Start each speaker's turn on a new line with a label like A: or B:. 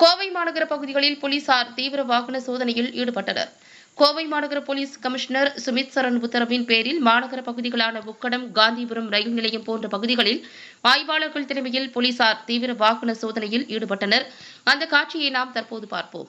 A: கோவை மாநகர பகுதிகளில் போலீசார் தீவிர வாகன சோதனையில் ஈடுபட்டனர். கோவை மாநகர போலீஸ் கமிஷனர் சுமித் சரண் உத்தரவின் பேரில் மாநகர பகுதிகளான உக்கடம் காந்திபுரம் ரயில் நிலையம் போன்ற பகுதிகளில் ஆய்வாளர்கள் தலைமையில் போலீசார் தீவிர வாகன சோதனையில் ஈடுபட்டனர். அந்த காட்சியை நாம் தற்போது பார்ப்போம்.